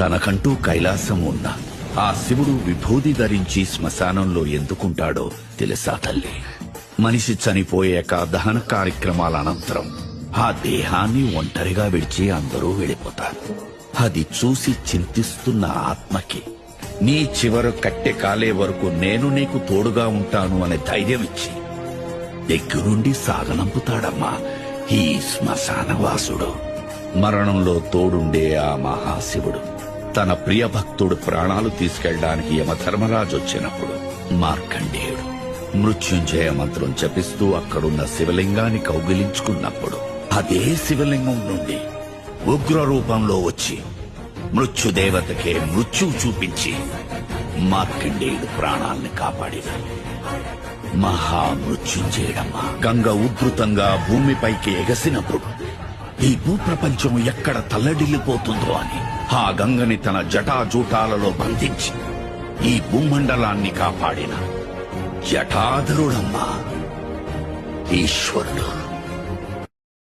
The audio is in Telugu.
తనకంటూ కైలాసం ఉన్న ఆ శివుడు విభూది ధరించి శ్మశానంలో ఎందుకుంటాడో తెలుసా తల్లి? మనిషి చనిపోయాక దహన కార్యక్రమాల అనంతరం ఆ దేహాన్ని ఒంటరిగా విడిచి అందరూ వెళ్ళిపోతారు. అది చూసి చింతిస్తున్న ఆత్మకి నీ చివర కట్టె కాలే వరకు నేను నీకు తోడుగా ఉంటాను అనే ధైర్యం ఇచ్చి దగ్గరుండి సాగనంపుతాడమ్మా ఈ శ్మశానవాసుడు. మరణంలో తోడుండే ఆ మహాశివుడు. తన ప్రియ భక్తుడు ప్రాణాలు తీసుకెళ్ళడానికి యమధర్మరాజు వచ్చినప్పుడు మార్కండేయుడు మృత్యుంజయ మంత్రం జపిస్తూ అక్కడున్న శివలింగాన్ని కౌగిలించుకున్నప్పుడు అదే శివలింగం నుండి ఉగ్ర రూపంలో వచ్చి మృత్యుదేవతకే మృత్యువు చూపించి మార్కండేయుడు ప్రాణాల్ని కాపాడిన. మహామృత్యుంజయుడమ్మ. గంగ ఉధృతంగా భూమిపైకి ఎగసినప్పుడు ఈ భూప్రపంచం ఎక్కడ తల్లడిల్లిపోతుందో అని ఆ గంగని తన జటాజూటాలలో బంధించి ఈ భూమండలాన్ని కాపాడిన జటాధరుడమ్మా ఈశ్వరుడు.